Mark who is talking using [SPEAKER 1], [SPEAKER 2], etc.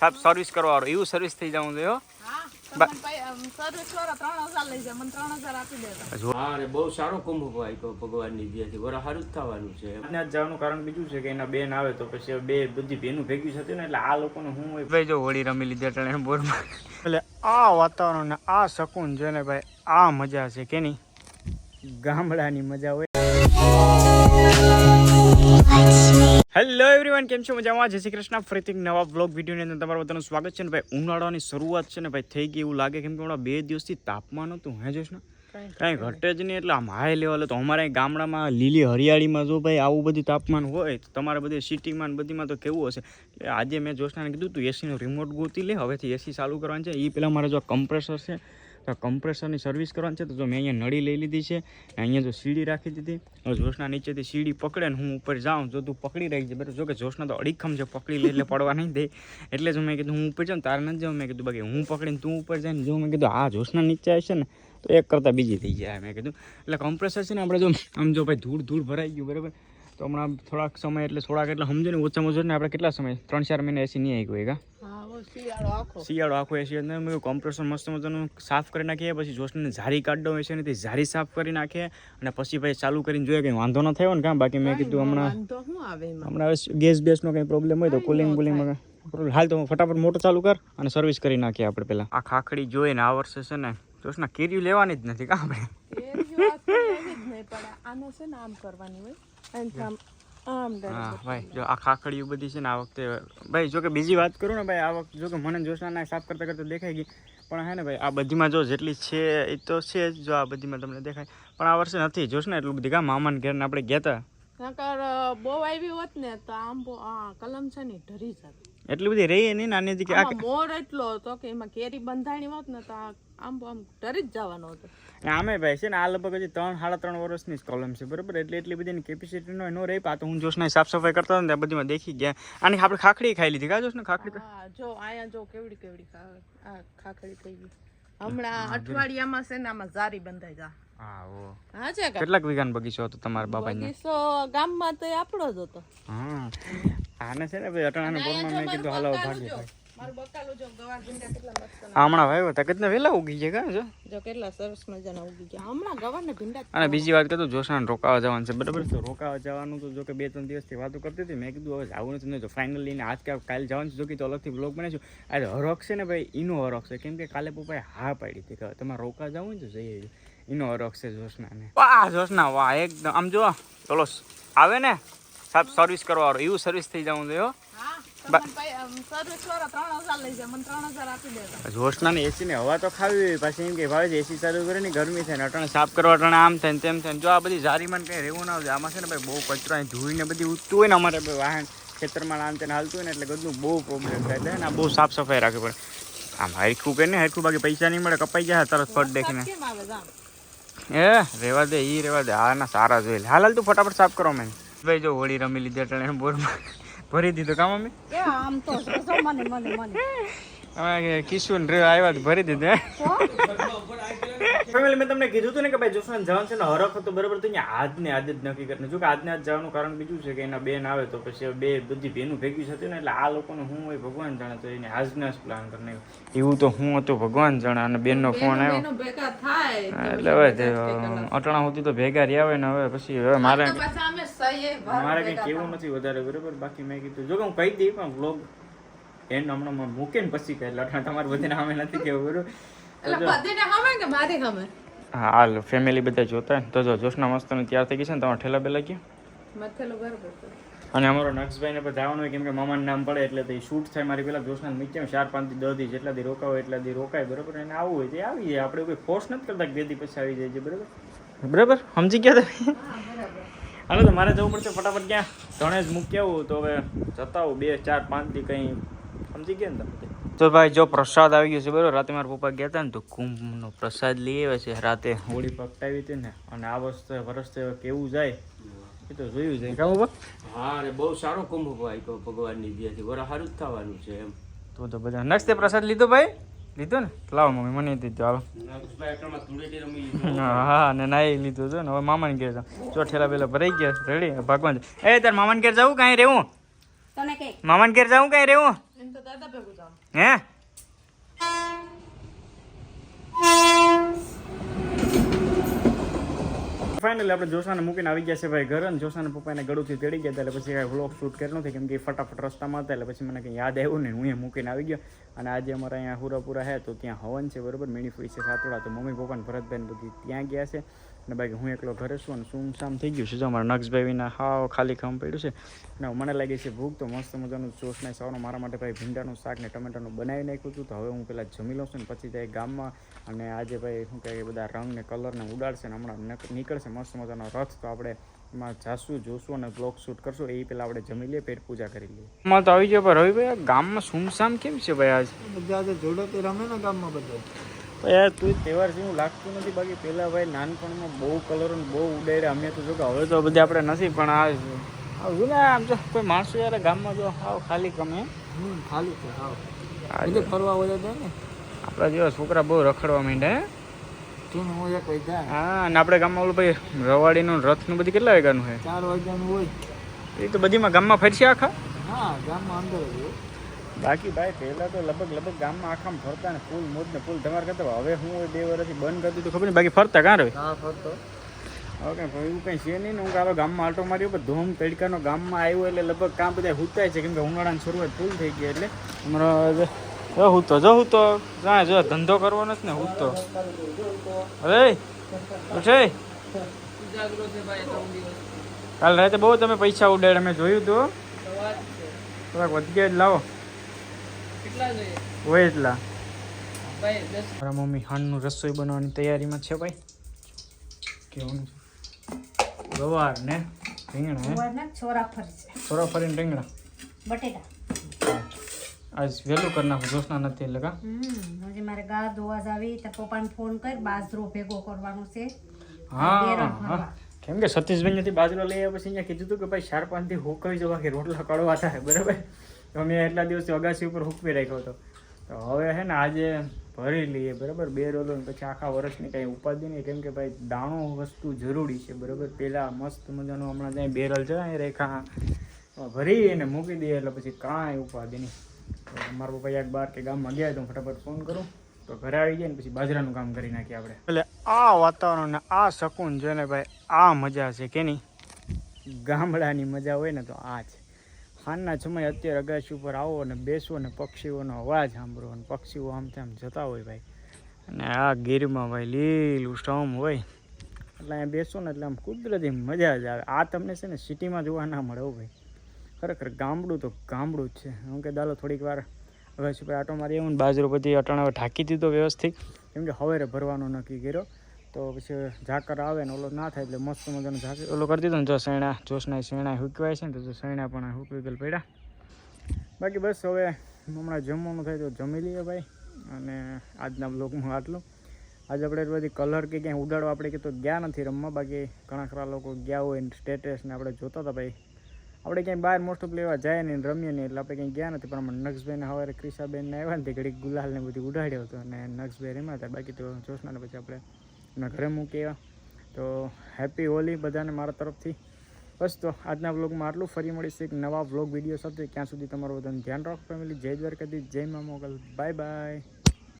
[SPEAKER 1] સાહેબ સર્વિસ કરવા વાળો એવું સર્વિસ થઈ જવું જોઈએ
[SPEAKER 2] બહુ સારો કુંભ આપ્યો ભગવાનની દયાથી વરા સારું જ થવાનું છે એમ.
[SPEAKER 1] જ જવાનું કારણ બીજું છે કે એના બેન આવે તો પછી બે બધી બેનું ભેગી થતી ને એટલે આ લોકોને હું ભાઈ જો હોળી રમી લીધી એટલે બોરમાં એટલે આ વાતાવરણ ને આ શકુન છે ને ભાઈ આ મજા છે કે નહીં? ગામડાની મજા હોય. હેલો એવરીવન કેમ છો મજામાં? જય શ્રી કૃષ્ણ. ફરીથી નવા બ્લોગ વિડીયોની અંદર તમારું બધાનું સ્વાગત છે ને ભાઈ ઉનાળાની શરૂઆત છે ને ભાઈ થઈ ગઈ એવું લાગે કેમ કે હમણાં બે દિવસથી તાપમાન હતું હે જોશ ને કાંઈ ઘટે જ નહીં એટલે આમ હાઈ લેવલે તો અમારે ગામડામાં લીલી હરિયાળીમાં જો ભાઈ આવું બધું તાપમાન હોય તો તમારે બધી સિટીમાં બધીમાં તો કેવું હશે? એટલે આજે મેં જોશનાને કીધું તું એસીનો રિમોટ ગોતી લે હવેથી એસી ચાલુ કરવાનું છે. એ પહેલાં મારે જો કમ્પ્રેસર છે તો કમ્પ્રેસરની સર્વિસ કરવાની છે, તો જો મેં અહીંયા નળી લઈ લીધી છે અહીંયા જો સીડી રાખી દીધી, હવે જોશના નીચેથી સીડી પકડે ને હું ઉપર જાઉં, જો તું પકડી રહી છે, બરાબર, જો કે જોશના તો અડીખમ છે, પકડી લે એટલે પડવા નહીં દે. એટલે જ મેં કીધું હું ઉપર જાઉં, તારે નથી જાઉં મેં કીધું બાકી હું પકડીને તું ઉપર જાય ને જો મેં કીધું આ જોશના નીચે આવશે ને, તો એક કરતાં બીજી થઈ જાય, મેં કીધું. એટલે કમ્પ્રેસર છે ને આપણે જો, આમ જો ભાઈ ધૂળ ધૂળ ભરાઈ ગયું, બરાબર. તો હમણાં થોડાક સમય એટલે થોડાક એટલે સમજો ને ઓછામાં ઓછો ને આપણે કેટલા સમય? ત્રણ ચાર મહિના એસી નહીં આવી ગયું
[SPEAKER 3] શિયાળો આખો.
[SPEAKER 1] એસી અંદર મેં કોમ્પ્રેસર મસ્ત મજાનું સાફ કરી નાખીએ પછી જોશને ઝારી કાઢો હોય છે ને તે ઝારી સાફ કરી નાખીએ અને પછી ભાઈ ચાલુ કરીને જોઈએ કંઈ વાંધો ન થયો ને કાં? બાકી મેં કીધું હમણાં હમણાં હવે ગેસ બેસનો કંઈ પ્રોબ્લેમ હોય તો કુલિંગ બુલિંગમાં હાલ તો ફટાફટ મોટર ચાલુ કર અને સર્વિસ કરી નાખીએ આપણે પહેલાં. આ ખાખડી જોઈએ ને આ વર્ષે છે ને જોશના કેરીઓ લેવાની જ નથી કાં આપણે?
[SPEAKER 3] નહીં પડે. આનો છે ને આમ કરવાની હોય. અને આમ આમ
[SPEAKER 1] હા ભાઈ જો આ ખાખડીઓ બધી છે ને આ વખતે ભાઈ જો કે બીજી વાત કરું ને ભાઈ આ વખતે જો કે મને જોશના સાફ કરતા કરતા દેખાઈ ગઈ. પણ હે ને ભાઈ આ બધીમાં જો જેટલી છે એ તો છે જ જો આ બધીમાં તમને દેખાય. પણ આ વર્ષે નથી જોશ ને એટલું બધી કા મામાને ઘેર ને આપણે ગયા
[SPEAKER 3] નકર બહુ આવી હોત ને તો આમ કલમ છે ને ઢરી જાત.
[SPEAKER 1] એટલી બધી રહી નહીં નાની કે
[SPEAKER 3] મોર એટલો હતો કે એમાં કેરી બંધાણી હોત ને તો આમ આમ ડરી જ જવાનો હતો.
[SPEAKER 1] અને આમે ભાઈ છે ને આ લગભગ હજી ત્રણ સાડા ત્રણ વર્ષની જ કોલમ છે બરાબર? એટલે એટલી બધી કેપેસિટી નો નો રહી પા તો હું જોશના સાફ સફાઈ કરતા હતા ને ત્યાં બધીમાં દેખી ગયા. આપણે ખાખડી ખાઈ લીધી. કા જોશ ખાખડી
[SPEAKER 3] જો આયા જો કેવડી કેવડી ખાખડી થઈ ગઈ. હમણાં અઠવાડિયામાં છે ને આમાં જારી બંધાઈ જા.
[SPEAKER 1] હા
[SPEAKER 3] છે
[SPEAKER 1] કેટલાક વીઘાનો બગીચો હતો તમારા બાપા
[SPEAKER 3] બગીચો ગામમાં તો આપણો જ હતો.
[SPEAKER 1] હા. આને છે ને ભાઈ અટાણાના બોરમાં મેં કીધું હાલો ભાગી ભાઈ. હમણાં વાવ્યો હતા કેટલા વહેલા ઉગી ગયા કા જો?
[SPEAKER 3] જો કેટલા સરસ મજાના ઉગી ગયા. હમણાં ગવાર ભીંડા
[SPEAKER 1] અને બીજી વાત કરતો જોશાને રોકાવા જવાનું છે બરાબર? તો રોકાવા જવાનું તો જો કે બે ત્રણ દિવસથી વાતો કરતી હતી મેં કીધું હવે જવું નથી જો તો ફાઇનલી ને આજ કે કાલે જવાનું છે જો કે તો અલગથી બ્લોગ બનાવીશું. આજે હરોક છે ને ભાઈ એનો હરોક છે. કેમ કે કાલે પપ્પાએ હા પાડી હતી કે તમારે રોકા જવું ને જઈએ એનો હરોક છે જોશનાને. વાહ જોશના વાહ એકદમ. આમ જો ચલો આવે ને? સાહેબ સર્વિસ કરવા એવું સર્વિસ થઈ જવું જોઈએ હો.
[SPEAKER 3] દેજો
[SPEAKER 1] જોશનાને એસીને હવા તો ખાવી પાછી એમ કે ભાવે એસી ચાલુ કરે ને ગરમી થાય ને અટાણે સાફ કરવા અટાણે આમ થાય ને તેમ થાય ને જો આ બધી જારીમાં કંઈ રહેવું ના હોય આમાં છે ને ભાઈ બહુ કચરો અહીં ધૂળને બધી ઉઠતું હોય ને અમારે ભાઈ વાહન ખેતરમાં આમ તેને હાલતું હોય ને એટલે બધું બહુ પ્રોબ્લેમ થાય. એટલે ને બહુ સાફ સફાઈ રાખવી પડે. આમ હરખું કરીને હરખું બાકી પૈસા નહીં મળે કપાઈ જાય તરત ફટ દેખીને. એ રેવા દે ઈ રેવા દે હા ના સારા જોઈ હાલ હાલ તું ફટાફટ સાફ કરો મેં ભાઈ જો હોળી રમી લીધી એટલે બોરમાં. ભરી દીધું કામ અમે
[SPEAKER 3] આમ તો મને મને મને.
[SPEAKER 1] હવે રે આવ્યા તો ભરી દીધું ફેમિલી મેં તમને કીધું હતું ને કે ભાઈ જોશના જવાનું છે ને હરખ હતો બરાબર? તો અહીંયા આજને આજ જ નક્કી કરીને. જો કે આજને આજ જવાનું કારણ બીજું છે કે એના બેન આવે તો પછી બે બધી બેનું ભેગી થતી ને એટલે આ લોકોને હું હોય ભગવાન જાણે તો એને આજના જ પ્લાન કરીને. એવું તો હું હતું ભગવાન જાણે અને બેનનો ફોન આવ્યો. એટલે હવે અટાણા સુધી તો ભેગા રહ્યા હોય ને હવે પછી હવે મારે મારે કંઈ કેવું નથી વધારે બરાબર? બાકી મેં કીધું જો કે હું કહી દઈ પણ વ્લોગ એન્ડ હમણાં મૂકે ને પછી કહે એટલે અટાણા તમારે બધાને અમે નથી કેવું બરાબર? હાલ ફેમિલી બધા જોતા તો જો જોશના મસ્ત તૈયાર થઈ ગઈ છે ને તમારે ઠેલા બેલા ગયા અને અમારો નક્ષભાઈને પણ જવાનું હોય કેમ કે મામાનું નામ પડે એટલે તો શૂટ થાય. મારી પેલા જોશના નીચે ચાર પાંચ દસ દી જેટલા દી રોકાવ એટલા દી રોકાય બરાબર? એને આવું હોય તે આવી જાય. આપણે કોઈ ફોર્સ નથી કરતા બે દી પછી આવી જાય છે બરાબર? બરાબર? સમજી ગયા તમે? હાલો તો મારે જવું પડશે ફટાફટ ક્યાં? ધણે જ મૂકી આવું તો હવે જતા આવું બે ચાર પાંચ દી કંઈ. સમજી ગયા ને તમે? તો ભાઈ જો પ્રસાદ આવી ગયો છે બરાબર? રાતે મારા પપ્પા ગયા હતા ને તો કુંભનો પ્રસાદ લઈ આવ્યા છે. રાતે હોળી પકટાવી હતી ને અને આ વર્ષે વર્ષે કેવું જાય એ તો જોયું જાય કામ પપ્પા
[SPEAKER 2] હા અને બહુ સારો કુંભ આપ્યો ભગવાનની દયાથી. વરા સારું જ થવાનું છે એમ.
[SPEAKER 1] તો તો બધા નક્ષ તે પ્રસાદ લીધો ભાઈ? લીધો ને? લાવો મમ્મી મને દીધો. હાલો. હા ને નાઈ લીધું છે ને. હવે મામાને ઘેર જાઉં. જો ઠેલા પેલા ભરાઈ ગયા રેડી ભગવાન. એ તાર મામાને ઘેર જવું કાંઈ રહેવું
[SPEAKER 3] કે?
[SPEAKER 1] મામાને ઘેર જવું કાંઈ રહેવું હે ફાઇનલી આપણે જોશાને મૂકીને આવી ગયા છે ભાઈ ઘરે અને જોશાના પપ્પાને ગળુથી તેડી ગયા ત્યારે પછી કાંઈ વ્લોગ શૂટ કર્યો નથી. કેમ કે ફટાફટ રસ્તામાં હતા એટલે પછી મને કંઈ યાદ આવ્યું ને હું એ મૂકીને આવી ગયો. અને આજે અમારે અહીંયા હુરાપુરા છે તો ત્યાં હવન છે બરાબર. મીણી ફૂઈ છે સાતોડા તો મમ્મી પપ્પા ને ભરતભાઈ ને બધી ત્યાં ગયા છે. અને બાકી હું એકલો ઘરે છું અને સુમસામ થઈ ગયું છે. જો અમારા નક્ષભાઈ વિના હાવ ખાલી ખામ પડ્યું છે. અને મને લાગે છે ભૂખ તો મસ્ત મજાનું જોશના સવારનું મારા માટે ભાઈ ભીંડાનું શાક ને ટમેટાનું બનાવી નાખ્યું હતું. તો હવે હું પહેલાં જમી લઉં છું ને પછી જાય ગામમાં. અને આજે ભાઈ શું કહે બધા રંગ ને કલરને ઉડાડશે ને હમણાં નીકળશે મસ્ત મજાનો રથ. તો આપણે એમાં જાશું જોશું અને બ્લોગ શૂટ કરશું. એ પહેલાં આપણે જમી લઈએ પેટ પૂજા કરી લઈએ. માં તો આવી ગયો પણ રવિભાઈ ગામમાં સુમસામ કેમ છે ભાઈ આજ?
[SPEAKER 4] બધા આજે જોડે રમે ને ગામમાં બધા.
[SPEAKER 1] યાર તું તહેવાર જેવું લાગતું નથી બાકી પહેલાં ભાઈ નાનપણમાં બહુ કલર બહુ ઉડાડ્યા અમે તો જો કે હવે તો બધા આપણે નથી પણ આ આ ને આમ જો કોઈ માણસો યાર ગામમાં જો હાવ ખાલી ગમે
[SPEAKER 4] હમ ખાલી છે હાવ. ફરવા છે ને
[SPEAKER 1] આપણા જેવા છોકરા બહુ રખડવા માંડે હે?
[SPEAKER 4] હું
[SPEAKER 1] હા અને આપણે ગામમાં ઓલું ભાઈ રવાડીનું રથનું બધી કેટલા વાગ્યાનું છે
[SPEAKER 4] ચાર વાગ્યાનું હોય.
[SPEAKER 1] એ તો બધીમાં ગામમાં ફરશે આખા?
[SPEAKER 4] હા ગામમાં અંદર
[SPEAKER 1] બાકી ભાઈ પહેલાં તો લગભગ લગભગ ગામમાં આખામ ફરતા ને ફૂલ મોજ ને ફૂલ ધમાર કરતા. હવે હું બે વર્ષથી બંધ કરી દીધું ખબર નહીં બાકી ફરતા કાં રહે?
[SPEAKER 4] હા ફરતો.
[SPEAKER 1] હવે કંઈ ભાઈ એવું કંઈ છે નહીં ને હું કાલો ગામમાં આટો માર્યો પણ ધૂમ તડકાનો ગામમાં આવ્યો એટલે લગભગ કામ બધા હુતાય છે કેમ કે ઉનાળાની શરૂઆત ફૂલ થઈ ગઈ એટલે. અમારો જો હું તો જો હું તો જાય જો ધંધો કરવાનો જ ને હું તો અરે ઉઠે. કાલ રાતે બહુ તમે પૈસા ઉડાડ્યા મેં જોયું તો. થોડાક વધગે જ લાવો. હોય એટલા. મારા મમ્મી હાંડનું રસોઈ બનાવવાની તૈયારીમાં છે ભાઈ. કેવું છે? ગવાર ને રીંગણા
[SPEAKER 5] છોરા
[SPEAKER 1] છોરા ફરીને રીંગણા.
[SPEAKER 5] બટેટા.
[SPEAKER 1] આજ વહેલું કરી નાખું જોશના નથી એટલે કા?
[SPEAKER 5] હમ હજી મારે ગા ધોવા જાવી તો પપ્પાને ફોન કર બાજરો ભેગો કરવાનો છે.
[SPEAKER 1] હા. કેમ કે સતીશભાઈ નથી બાજરો લઈ આવ્યા પછી અહીંયા કીધું હતું કે ભાઈ ચાર પાંચથી હુકવી જવા કે રોટલા કડવા થાય બરાબર? તો મેં એટલા દિવસે અગાસી ઉપર હુકવી રાખ્યો હતો. તો હવે છે ને આજે ભરી લઈએ બરાબર? બે રોલો પછી આખા વર્ષની કાંઈ ઉપાધિ નહીં. કેમ કે ભાઈ દાણો વસ્તુ જરૂરી છે બરાબર? પહેલાં મસ્ત મજાનો હમણાં ત્યાં બેરલ છે એ રેખા ભરી એને મૂકી દઈએ એટલે પછી કાંઈ ઉપાધિ નહીં. તો મારા પપ્પા એક બાર કે ગામમાં ગયા તો હું ફટાફટ ફોન કરું. તો ઘરે આવી જાય ને પછી બાજરાનું કામ કરી નાખીએ આપણે. એટલે આ વાતાવરણ ને આ શકૂન છે ને ભાઈ આ મજા છે કે નહીં? ગામડાની મજા હોય ને તો આ છે. ખાનના સમય અત્યારે અગાસી ઉપર આવો અને બેસો ને પક્ષીઓનો અવાજ સાંભળો અને પક્ષીઓ આમ તેમ જતા હોય ભાઈ. અને આ ગીરમાં ભાઈ લીલું સ્ટમ હોય. એટલે અહીંયા બેસો ને એટલે આમ કુદરતી મજા જ આવે. આ તમને છે ને સિટીમાં જોવા ના મળે હો ભાઈ. ખરેખર ગામડું તો ગામડું જ છે. હું કે દાલો થોડીક વાર અગાશી ઉપર આટો મારી આવું ને બાજરો બધી અટાણા હવે ઢાંકી દીધો વ્યવસ્થિત. કેમ કે હવેરે ભરવાનો નક્કી કર્યો. તો પછી ઝાકર આવે ને ઓલો ના થાય એટલે મસ્ત મજાનો ઝાકર ઓલો કરી દીધો ને જો શેણા જોશના શેણા હુકવાય છે ને તો જો શેણા પણ હુકવી ગયેલ પડ્યા. બાકી બસ હવે હમણાં જમવાનું થાય તો જમી લઈએ ભાઈ અને આજના બ્લોગમાં આટલું. આજે આપણે બધી કલર કે ક્યાંય ઉડાડવા આપણે કે તો ગયા નથી રમવા. બાકી ઘણા ખરા લોકો ગયા હોય ને સ્ટેટસ ને આપણે જોતા હતા ભાઈ. આપણે ક્યાંય બહાર મોસ્ટ ઓફ લેવા જાય નહીં રમીએ નહીં એટલે આપણે ક્યાંય ગયા નથી. પણ અમારે નક્ષભાઈને સવારે ક્રિશાબેનને આવ્યા ને તે ઘડીક ગુલાલને બધી ઉડાડ્યો હતો અને નક્ષભાઈ રમ્યા હતા. બાકી તો જોશના પછી આપણે એમના ઘરે મૂકી તો હેપી હોલી બધાને મારા તરફથી. બસ તો આજના વ્લોગમાં આટલું. ફરી મળીશું એક નવા વ્લોગ વીડિયો સાથે. ક્યાં સુધી તમારું બધાનું ધ્યાન રાખો ફેમિલી જય દ્વારકાધીશ, જય મા મોગલ. Bye bye